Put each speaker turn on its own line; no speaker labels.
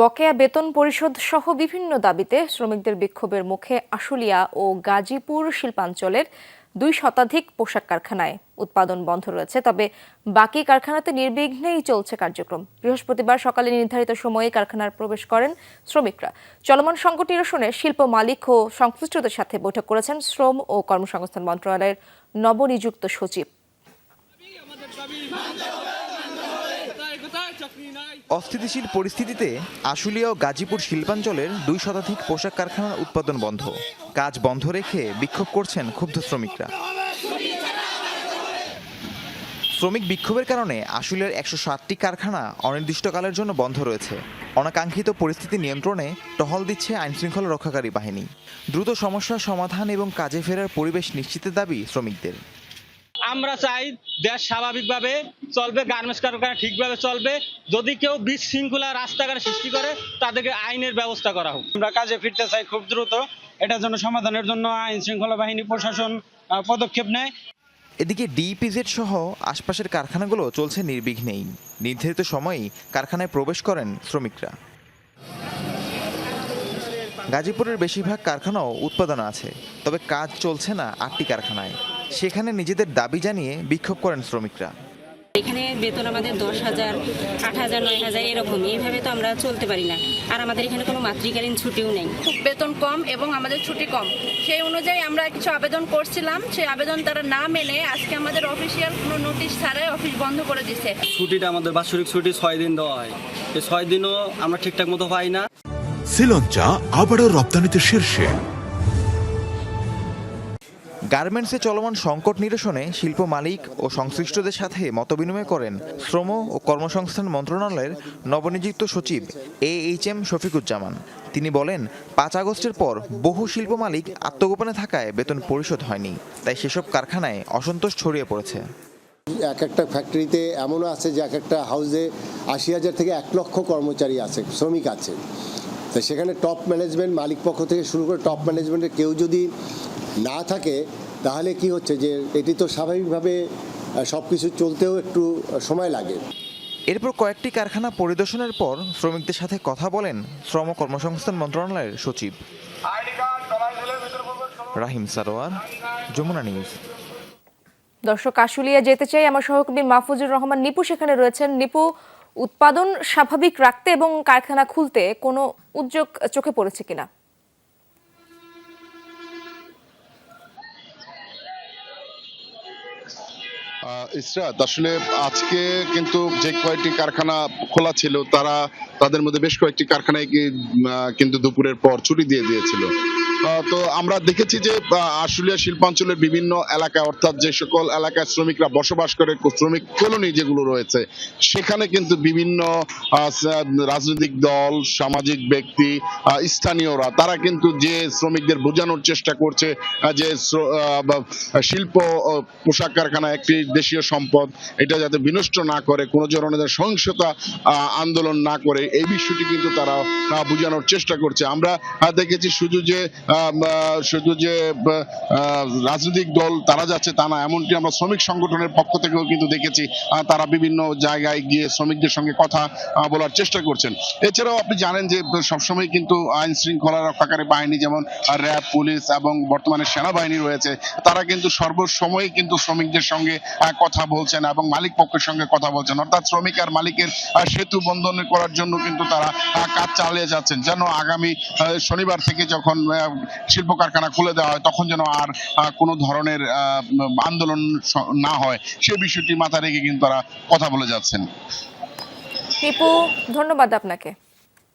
বকেয়া বেতন পরিশোধ সহ বিভিন্ন দাবিতে শ্রমিকদের বিক্ষোভের মুখে আশুলিয়া ও গাজীপুর শিল্পাঞ্চলের দুই শতাধিক পোশাক কারখানায় উৎপাদন বন্ধ রয়েছে। তবে বাকি কারখানাতে নির্বিঘ্নেই চলছে কার্যক্রম। বৃহস্পতিবার সকালে নির্ধারিত সময়ে কারখানার প্রবেশ করেন শ্রমিকরা। চলমান সংকট নিরসনে শিল্প মালিক ও সংশ্লিষ্টদের সাথে বৈঠক করেছেন শ্রম ও কর্মসংস্থান মন্ত্রণালয়ের নবনিযুক্ত সচিব।
অস্থিতিশীল পরিস্থিতিতে আশুলিয়া ও গাজীপুর শিল্পাঞ্চলের দুই শতাধিক পোশাক কারখানার উৎপাদন বন্ধ। কাজ বন্ধ রেখে বিক্ষোভ করছেন ক্ষুব্ধ শ্রমিকরা। শ্রমিক বিক্ষোভের কারণে আশুলিয়ার একশো সাতটি কারখানা অনির্দিষ্টকালের জন্য বন্ধ রয়েছে। অনাকাঙ্ক্ষিত পরিস্থিতি নিয়ন্ত্রণে টহল দিচ্ছে আইনশৃঙ্খলা রক্ষাকারী বাহিনী। দ্রুত সমস্যার সমাধান এবং কাজে ফেরার পরিবেশ নিশ্চিতের দাবি শ্রমিকদের।
আমরা চাই দেশ স্বাভাবিকভাবে চলবে গার্মেন্টস কারখানা ঠিকভাবে চলবে। যদি কেউ বিশৃঙ্খলা রাস্তাঘাট সৃষ্টি করে তাদেরকে আইনের ব্যবস্থা করা হোক।
আমরা কাজে ফিরতে চাই খুব দ্রুত। এটার জন্য সমাধানের জন্য আইন শৃঙ্খলা বাহিনী প্রশাসন পদক্ষেপ নেয়।
এদিকে ডিপিজেড সহ আশপাশের কারখানাগুলো চলছে নির্বিঘ্নেই। নির্ধারিত সময়েই কারখানায় প্রবেশ করেন শ্রমিকরা। গাজীপুরের বেশিরভাগ কারখানাও উৎপাদন আছে তবে কাজ চলছে না আটটি কারখানায়। সেখানে নিজেদের দাবি জানিয়ে বিক্ষোভ করেন শ্রমিকরা।
এখানে বেতন আমাদের দশ হাজার আট হাজার নয় হাজার এরকম এইভাবে তো আমরা চলতে পারি না। আর আমাদের এখানে কোনো মাতৃকালীন ছুটিও নেই।
খুব বেতন কম এবং আমাদের ছুটি কম। সেই অনুযায়ী আমরা কিছু আবেদন করছিলাম। সেই আবেদন তারা না মেনে আজকে আমাদের অফিসিয়াল কোনো নোটিশ ছাড়াই অফিস বন্ধ করে দিছে।
ছুটিটা আমাদের বাৎসরিক ছুটি ছয় দিন দেওয়া হয়। এই ছয় দিনও আমরা ঠিকঠাক মতো পাই না।
শ্রীলঞ্চা আবারও রপ্তানিতে শীর্ষে।
গার্মেন্টসে চলমান সংকট নিরসনে শিল্প মালিক ও সংশ্লিষ্টদের সাথে মতবিনিময় করেন শ্রম ও কর্মসংস্থান মন্ত্রণালয়ের নবনিযুক্ত সচিব এ এইচ এম শফিকুজ্জামান। তিনি বলেন, পাঁচ আগস্টের পর বহু শিল্প মালিক আত্মগোপনে থাকায় বেতন পরিশোধ হয়নি, তাই সেসব কারখানায় অসন্তোষ ছড়িয়ে পড়েছে।
এক একটা ফ্যাক্টরিতে এমনও আছে যে এক একটা হাউসে আশি হাজার থেকে এক লক্ষ কর্মচারী আছে, শ্রমিক আছে। তো সেখানে টপ ম্যানেজমেন্ট মালিক পক্ষ থেকে শুরু করে টপ ম্যানেজমেন্টের কেউ যদি না থাকে তাহলে কি হচ্ছে যে এটি তো স্বাভাবিকভাবে সব কিছু চলতেও একটু সময় লাগে।
এরপর কয়েকটি কারখানা পরিদর্শনের পর শ্রমিকদের সাথে কথা বলেন শ্রম কর্মসংস্থান মন্ত্রণালয়ের সচিব। রাহিম সারোয়ার যমুনা নিউজ।
দর্শক আশুলিয়া যেতে চাই আমার সহকর্মী মাহফুজুর রহমান। নিপু সেখানে রয়েছেন। নিপু উৎপাদন স্বাভাবিক রাখতে এবং কারখানা খুলতে কোনো উদ্যোগ চোখে পড়েছে কিনা?
ইসরাত, আসলে আজকে কিন্তু যে কয়েকটি কারখানা খোলা ছিল, তারা তাদের মধ্যে বেশ কয়েকটি কারখানায় কিন্তু দুপুরের পর ছুটি দিয়ে দিয়েছিল। তো আমরা দেখেছি যে আশুলিয়া শিল্পাঞ্চলের বিভিন্ন এলাকায় অর্থাৎ যে সকল এলাকায় শ্রমিকরা বসবাস করে শ্রমিক কলোনি যেগুলো রয়েছে, সেখানে কিন্তু বিভিন্ন রাজনৈতিক দল, সামাজিক ব্যক্তি স্থানীয়রা, তারা কিন্তু যে শ্রমিকদের বোঝানোর চেষ্টা করছে যে শিল্প পোশাক কারখানা একটি দেশীয় সম্পদ, এটা যাতে বিনষ্ট না করে, কোনো ধরনের সহিংসতা আন্দোলন না করে, এই বিষয়টি কিন্তু তারা বোঝানোর চেষ্টা করছে। আমরা দেখেছি শুধু যে শুধু যে রাজনৈতিক দল তারা যাচ্ছে তা না, এমনকি আমরা শ্রমিক সংগঠনের পক্ষ থেকেও কিন্তু দেখেছি তারা বিভিন্ন জায়গায় গিয়ে শ্রমিকদের সঙ্গে কথা বলার চেষ্টা করছেন। এছাড়াও আপনি জানেন যে সবসময় কিন্তু আইন শৃঙ্খলা রক্ষাকারী বাহিনী যেমন র্যাব, পুলিশ এবং বর্তমানে সেনাবাহিনী রয়েছে, তারা কিন্তু সর্বসময় কিন্তু শ্রমিকদের সঙ্গে কথা বলছেন এবং মালিক পক্ষের সঙ্গে কথা বলছেন। অর্থাৎ শ্রমিক আর মালিকের সেতু বন্ধন করার জন্য কিন্তু তারা কাজ চালিয়ে যাচ্ছেন। যেন আগামী শনিবার থেকে যখন শিল্প কারখানা খুলে দেওয়া হয়, তখন যেন আর কোনো ধরনের আন্দোলন না হয়। সে বিষয়টি মাথায় রেখে কিন্তু তারা কথা বলে যাচ্ছেন।
টিপু, ধন্যবাদ আপনাকে।